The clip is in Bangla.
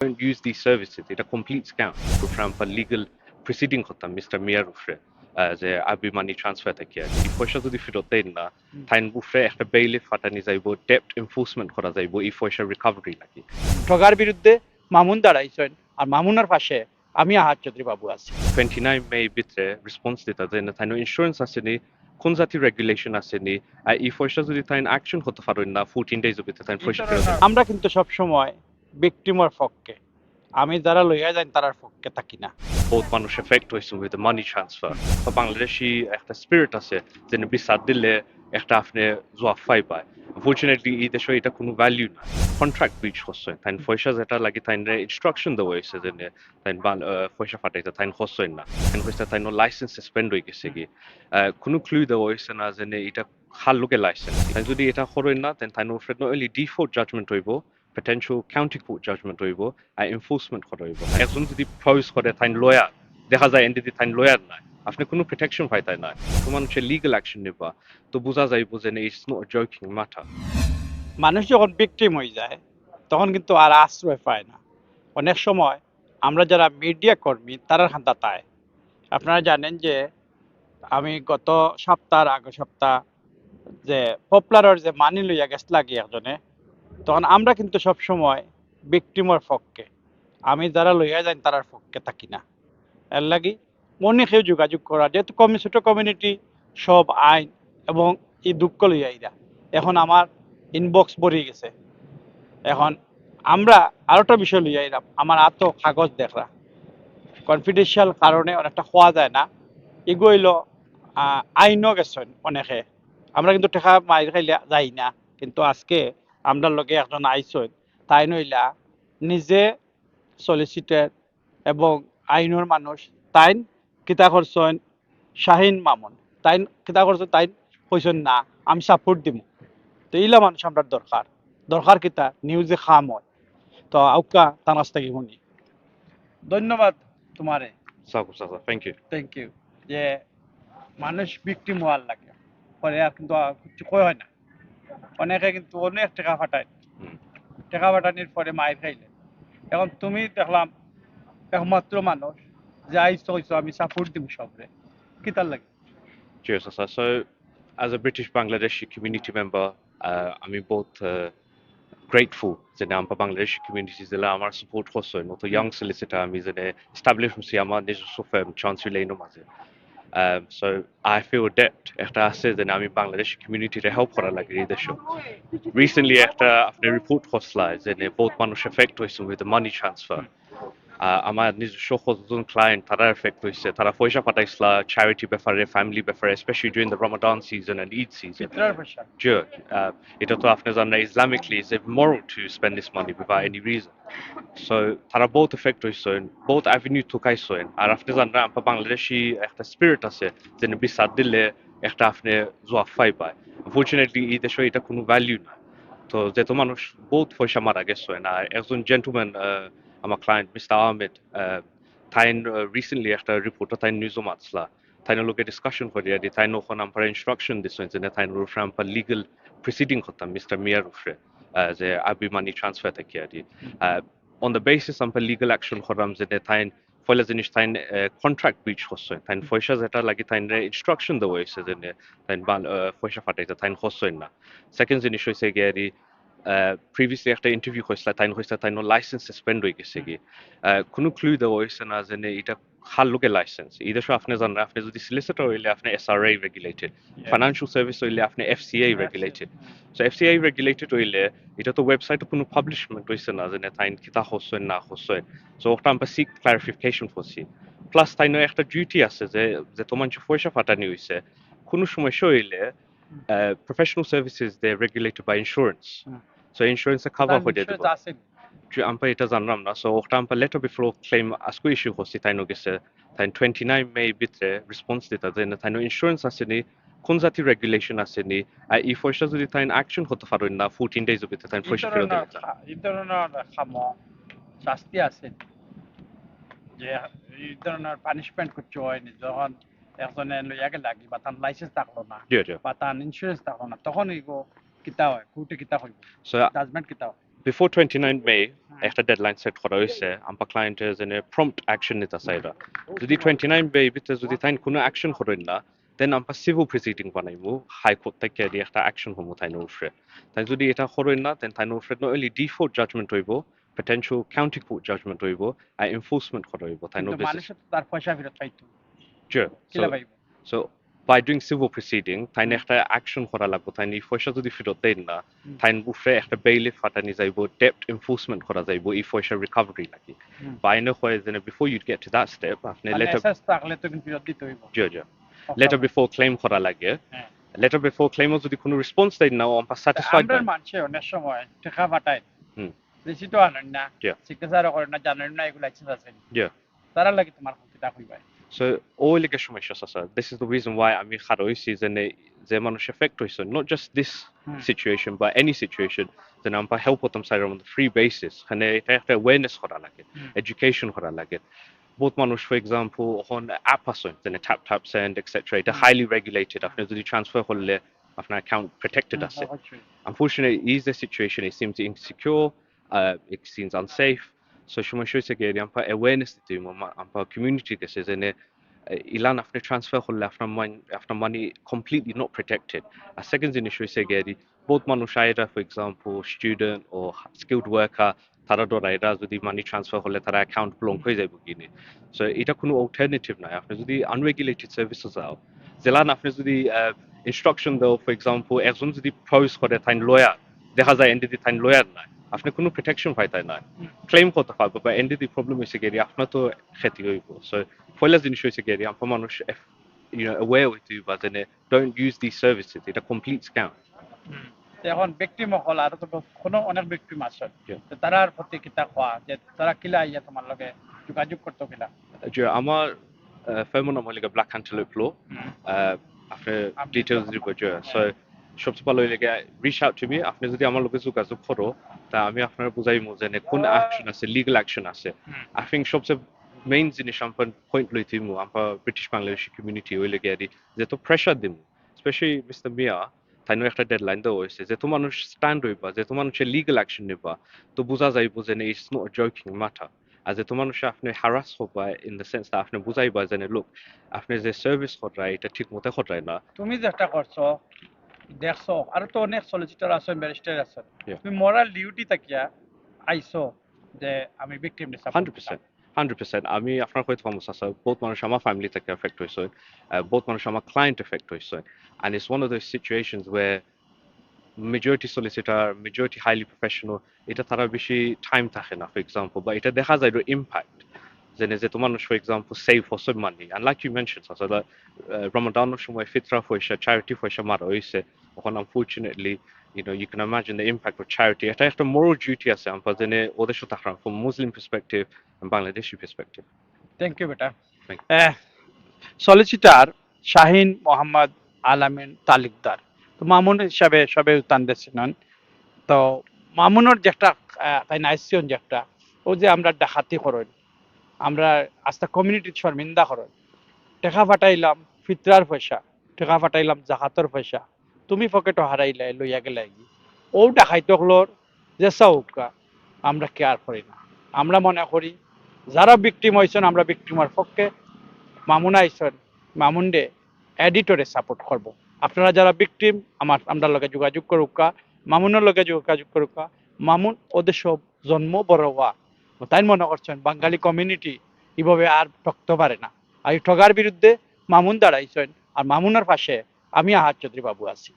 don't use these services. এটা complete scam. For example, legal proceeding করতাম মিস্টার মিয়ার উপরে যে আবি মানি ট্রান্সফার থেকে আর কি। পয়সা যদি ফেরত দেন না তাইন উপরে একটা বেইলে ফাটানি যাইব ডেপ্ট এনফোর্সমেন্ট করা যাইব এই পয়সা রিকভারি লাগি ঠগার বিরুদ্ধে মামুন দাঁড়াইছেন আর মামুনের পাশে আমি আহার চৌধুরী বাবু আছি টোয়েন্টি নাইন মে ভিতরে রেসপন্স দিতা না তাইন ইন্স্যুরেন্স আসেনি কোন জাতির রেগুলেশন আসেনি আর এই পয়সা যদি তাইন অ্যাকশন হতে পারেন না ফোরটিন ডেজ ভিতরে তাইন পয়সা। আমরা কিন্তু সব সময় বিক্টিমর পক্ষে আমি যারা লইয়া যাই, তারার পক্ষে থাকি না। বহুত মানুষ এফেক্ট হয়েছে উইথ মানি ট্রান্সফার বাংলাদেশি একটা স্পিরিট আছে যে বিচার দিলে একটা আপনি পাই পায়। আনফর্চুনেটলি এই দেশে এটা কোনো ভ্যালিউ না কন্ট্রাক্ট ব্রিচ হচ্ছে তাই পয়সা যেটা লাগে তাই ইনস্ট্রাকশন দেওয়া হয়েছে যে তাই পয়সা ফাটাইতে তাই হচ্ছে না। তাই হয়েছে তাই লাইসেন্স সাসপেন্ড হয়ে গেছে কি কোনো ক্লু দেওয়া হয়েছে না যে এটা খাল লোকে লাইসেন্স তাই যদি এটা করেন না তাই তাই নট অনলি ডিফোর্ট জাজমেন্ট হইব। Potential county court judgment হইব আর এনফোর্সমেন্ট করা হইব একজন যদি প্রয়োজ করে তাই লয়ার দেখা যায় এন্ড যদি তাই লয়ার নাই আপনি কোনো প্রোটেকশন পাই তাই না তো লিগাল অ্যাকশন নিবা তো বোঝা যাইব যে ইটস নট জোকিং মাথা মানুষ যখন বিক্টিম হয়ে যায় তখন কিন্তু আর আশ্রয় পায় না অনেক সময় আমরা যারা মিডিয়া কর্মী তারা হান্তা তাই আপনারা জানেন যে আমি গত সপ্তাহ আগের সপ্তাহ যে পপুলারের যে মানি লইয়া গেছ লাগি একজনে তখন আমরা কিন্তু সব সময় বিক্টিমর পক্ষে আমি যারা লইয়া যাই তারার পক্ষে থাকি না। এর লাগি মনে কেউ যোগাযোগ করা, যেহেতু কমি, ছোট কমিউনিটি সব আইন এবং এই দুঃখ লইয়াইরা এখন আমার ইনবক্স ভরে গেছে। এখন আমরা আরেকটা বিষয় লইয়া আমার আত কাগজ দেখরা। কনফিডেন্সিয়াল কারণে অনেকটা হওয়া যায় না। এগুলো আইনও গেছেন অনেকে। আমরা কিন্তু টেকা মাইর খাইলে যাই না। কিন্তু আজকে আমরা লগে একজন আইসন তাই নইলা নিজে সলিসিটেড এবং আইনের মানুষ তাইন কিতা করছেন শাহিন মামুন তাইন কিতা করছেন তাইন কইছেন না আমি সাপোর্ট দিম। তো এইলা মানুষ আমরা দরকার দরকার কিতা? নিউজে খাম হয় তো আউকা তানাস থেকে শুনি। ধন্যবাদ তোমারে থ্যাংক ইউ থ্যাংক ইউ যে মানুষ বিক্টিম হওয়ার লাগে। পরে আর কিন্তু কিছু কয় হয় না। অনেকে কিন্তু অনেক টাকা ফাটায়। টাকা ফাটানির পরে মায়ের খাইলে এখন তুমি দেখলাম একমাত্র মানুষ যে আইসো হইছো আমি সাপোর্ট দিব সবরে। কি তার লাগে? Cheers. So, as a British Bangladeshi community member, uh, আমি both uh, grateful যে আমরা বাংলাদেশি কমিউনিটি জেলা আমার সাপোর্ট করছে। নতো ইয়াং সলিসিটার আমি যে এস্টাবলিশ হচ্ছি আমার নিজস্ব ফার্ম চান্সিলেইনো মাঝে। So I feel debt একটা আছে যে আমি বাংলাদেশ কমিউনিটিরে হেল্প করা লাগে এই দেশে রিসেন্টলি একটা আপনার রিপোর্ট করছিলা যে বহুত মানুষ এফেক্ট হয়েছে উইথ মানি ট্রান্সফার আমার নিজস্ব কতজন ক্লায়েন্ট তারা এফেক্ট হয়েছে। তারা পয়সা পাঠাইছিলা চ্যারিটি ব্যাপারে ফ্যামিলি ব্যাপারে specially during the Ramadan season and Eid season এটা তো আপনি জানেন Islamically is immoral to spend this money without any reason. So তারা বহুত এফেক্ট হয়েছেন বহুত অ্যাভিনিউ ঠুকাইছেন আর আপনি জানেন আমরা বাংলাদেশি একটা স্পিরিট আছে যে বিচার দিলে একটা আপনি পাই পায়। আনফর্চুনেটলি এই দেশে এটা কোনো ভ্যালিউ না। তো যেহেতু মানুষ বহুত পয়সা মারা গেছেন আর একজন জেন্টলম্যান আমার ক্লায়েন্ট মিস্টার আহমেদ তাইন রিসেন্টলি একটা রিপোর্ট তাই নিউজও মাতলা তাই লোকে ডিসকাশন করি আর তাই ওখানে আমরা ইনস্ট্রাকশন দিচ্ছেন যে তাই উপরে আমরা লিগাল প্রসিডিং করতাম মিস্টার মিয়ার উপরে আহ, যে আবি মানি ট্রান্সফার থেকে আর কি অন দ্য বেসিস আমরা লিগাল অ্যাকশন করলাম যে তাই পয়লা জিনিস তাই কন্ট্রাক্ট ব্রিচ হচ্ছে তাই পয়সা যেটা লাগে তাই ইনস্ট্রাকশন দেওয়া হয়েছে যে তাই পয়সা ফাটাইতে তাই হচ্ছে না সেকেন্ড জিনিস হয়েছে গিয়ে প্রিভিয়াসলি একটা ইন্টারভিউ হয়েছিল তাই হয়েছে তাই লাইসেন্স সাসপেন্ড হয়ে গেছে কি। কোনো ক্লু দেওয়া হয়েছে না যে এটা খাল লোকে লাইসেন্স এই দেশে আপনি জানেন আপনি যদি সলিসিটর হইলে আপনি এসআরআই রেগুলেটেড ফাইন্যান্সিয়াল সার্ভিস হইলে আপনি FCI regulated so FCI regulated হইলে এটা তো ওয়েবসাইটে কোনো পাবলিশমেন্ট হয়েছে না যে না তাই কিতা হচ্ছে না হচ্ছে সো ওটা আমরা সিক ক্লারিফিকেশন করছি প্লাস তাই একটা ডিউটি আছে যে যে তোমার পয়সা ফাটানি হয়েছে কোনো সমস্যা হইলে professional services they buy insurance hmm. So ইন্স্যুরেন্সে cover হয়ে দেবো আছে Ju- এটা জানলাম না। সো ওটা আমরা লেটার বিফোর ক্লেম আজকে ইস্যু করছি তাই গেছে। তাই টোয়েন্টি নাইন মে ভিতরে রেসপন্স দিতে যে না তাই ইন্স্যুরেন্স আসেনি কোন জাতির রেগুলেশন আসেনি আর এই পয়সা যদি তাই অ্যাকশন হতে পারেন না ফোরটিন ডেজ ভিতরে তাই পয়সা ফেরত দিতে এই ধরনের খাম। শাস্তি আছে যে এই ধরনের পানিশমেন্ট করতে হয় নি যখন একজনে লইয়াকে লাগি বা তার লাইসেন্স থাকল না। বা তার ইন্স্যুরেন্স থাকল না তখন এগো কিতা হয় কোর্টে কিতা হইব সো জাজমেন্ট কিতা হয়? Before twenty nine May. একটা ডেডলাইন সেট করা হয়েছে আমার ক্লায়েন্টের জন্য প্রম্পট অ্যাকশন নিতে চাইরা যদি টোয়েন্টি নাইন মে ভিতরে যদি তাই কোনো অ্যাকশন করেন না দেন আমরা সিভিল প্রসিডিং বানাইমু হাইকোর্ট থেকে দিয়ে একটা অ্যাকশন হব তাই উফরে তাই যদি এটা করেন না দেন তাই উফরে অনলি ডিফল্ট জাজমেন্ট হইব potential county court judgment হইব আর enforcement করা হইব তাই নো কিন্তু মানুষে তার পয়সা ফেরত পাইতো। Sure. কিলা So, পাইব so by doing civil proceeding, তাই একটা অ্যাকশন করা লাগবে তাই পয়সা যদি ফেরত দেন না হুম। তাই উপরে একটা বেইলে ফাটানি যাইব ডেপ্ট এনফোর্সমেন্ট করা যাইব এই পয়সা রিকভারি লাগি। বাইনে হয় যে before you get to that step আপনি লেটার থাকলে তো ফেরত দিতে হইব জি জি লেটার বিফোর ক্লেম করা লাগে। লেটার বিফোর ক্লেমও যদি কোনো রেসপন্স দেন না আমরা স্যাটিসফাইড আমরা মানুষে অনেক সময় টাকা পাঠায় হুম। বেশি তো আনেন না. চিকিৎসারও করেন না জানেন না এগুলো আছে. তারা লাগে তোমার ক্ষতিটা হইবে So all the সমস্যা আছে this is the reason why আমি খারাপ হইছি যে নে- যে মানুষ এফেক্ট হইছে not just this hmm. situation but any situation then আমরা help করতাম sir on the free basis এখানে এটা একটা awareness করা লাগে হুম। education করা লাগে বহুত মানুষ for example on app আছে যেনে tap tap send etc এটা হুম। highly regulated আপনি যদি transfer করলে আপনার account protected আছে অবশ্যই। unfortunately is the situation it seems insecure uh, it seems unsafe so সমস্যা হয়েছে কি আমরা awareness দিতে হইবো, আমা- আমরা community কাছে যে নে, আহ, ইলান আপনি ট্রান্সফার করলে আপনার মানি আপনার মানি কমপ্লিটলি নট প্রোটেক্টেড আর সেকেন্ড জিনিস হয়েছে গিয়ে বহুত মানুষ আয়রা ফর এক্সাম্পল স্টুডেন্ট ও স্কিলড ওয়ার্কার তারা ডরাইরা যদি মানি ট্রান্সফার করলে তারা অ্যাকাউন্ট ব্লক হয়ে যাবে কিনে সো এটা কোনো অল্টারনেটিভ নাই আপনি যদি আনরেগুলেটেড সার্ভিসেস যাও জেলান আপনি যদি ইনস্ট্রাকশন দাও ফর এক্সাম্পল একজন যদি প্রয়োজ করে তাই লয়ার দেখা যায় এনডিদি তাই লয়ার নাই আপনি কোনো প্রোটেকশন পাই তাই নাই হুম। ক্লেম করতে পারব বা এনডিদি প্রবলেম হয়েছে গিয়ে আপনার তো ক্ষতি হইব। সো পয়লা জিনিস হয়েছে গিয়ে আপনার মানুষ you know, aware with you যেনে don't use these services. এটা complete scam. এখন ব্যক্তি মহল আর তো কোনো অনেক ব্যক্তি আছে। তারার প্রতি কিতা কোয়া? যে তারা কিলা ইয়া তোমার লগে যোগাযোগ করতে কিলা? যে আমার ফেমন নাম হলে ব্ল্যাক অ্যান্টেলোপ লো আপনি আপনি ডিটেলস দিব যে সো সবচেয়ে ভালো হইলে রিচ আউট টু মি আপনি যদি আমার লোকে যোগাযোগ করো তা আমি আপনার বুঝাইমু যে নে কোন অ্যাকশন আছে লিগাল অ্যাকশন আছে। আই থিঙ্ক সবচেয়ে মেইন জিনিস আমার পয়েন্ট লইতিমু আমার ব্রিটিশ বাংলাদেশি কমিউনিটি হইলে গিয়ে যে তো প্রেশার দিমু। স্পেশালি মিস্টার মিয়া তাই একটা ডেডলাইন দেওয়া হয়েছে যে তো মানুষ স্ট্যান্ড হইবা যে তো মানুষের লিগাল অ্যাকশন নিবা তো বোঝা যাইব যে ইটস নট জোকিং ম্যাটার আর যে তো মানুষ আপনি হ্যারাস হবা ইন দ্য সেন্স আপনি বুঝাইবা যে লোক আপনি যে সার্ভিস করায় এটা ঠিক মতো করায় না। তুমি যেটা করছ দেখছ আর তো অনেক সলিসিটর আছেন ব্যারিস্টার Yeah. তুমি মরাল ডিউটি থাকিয়া আইছো যে আমি victim hundred percent hundred percent আমি আপনার হয়তো ফার্মাস আছে বহুত মানুষ আমার ফ্যামিলি থেকে এফেক্ট হয়েছে বহুত মানুষ আমার ক্লায়েন্ট এফেক্ট হয়েছে and it's one of the situations way majority solicitor majority highly professional এটা তারা বেশি টাইম থাকে না ফর এক্সাম্পল বা এটা দেখা যায় ইম্প্যাক্ট যেনে যে তোমার ফর এক্সাম্পল সেভ ফর সব money and like you mention আসলে রমাদানের সময় ফিতরা পয়সা চ্যারিটি পয়সা মারা হয়েছে তখন unfortunately you know, you can imagine the impact of charity. এটা একটা moral duty আছে আমরা জেনে ওদের সাথে থাকলাম from Muslim perspective and Bangladeshi perspective. Thank you বেটা Thank সলিসিটার শাহিন মোহাম্মদ আলামিন তালিকদার তো মামুন হিসাবে সবে উত্তান দিয়েছিলেন তো মামুনের যে একটা তাই নাইসিয়ন যে একটা ও যে আমরা ডাকাতি করেন আমরা আস্তা কমিউনিটির শর্মিন্দা করেন টাকা ফাটাইলাম ফিতরার পয়সা টাকা ফাটাইলাম জাকাতর পয়সা তুমি পকেটও হারাইলে লইয়া গেলে কি ও ডাকাইতে হলোর যে চৌকা আমরা কেয়ার করি না আমরা মনে করি যারা বিক্টিম হয়েছেন আমরা বিক্টিমের পক্ষে মামুন আইসন মামুন ডে এডিটরে সাপোর্ট করব আপনারা যারা বিক্টিম আমার আমরা লগে যোগাযোগ করুকা মামুনের লগে যোগাযোগ করুকা মামুন ওদের সব জন্ম বড় হওয়া তাই মনে করছেন, বাঙালি কমিউনিটি এভাবে আর ঠকতে পারে না। আর এই ঠগার বিরুদ্ধে মামুন দাঁড়াইছেন, আর মামুনের পাশে আমি আহার চৌধুরী বাবু আছি।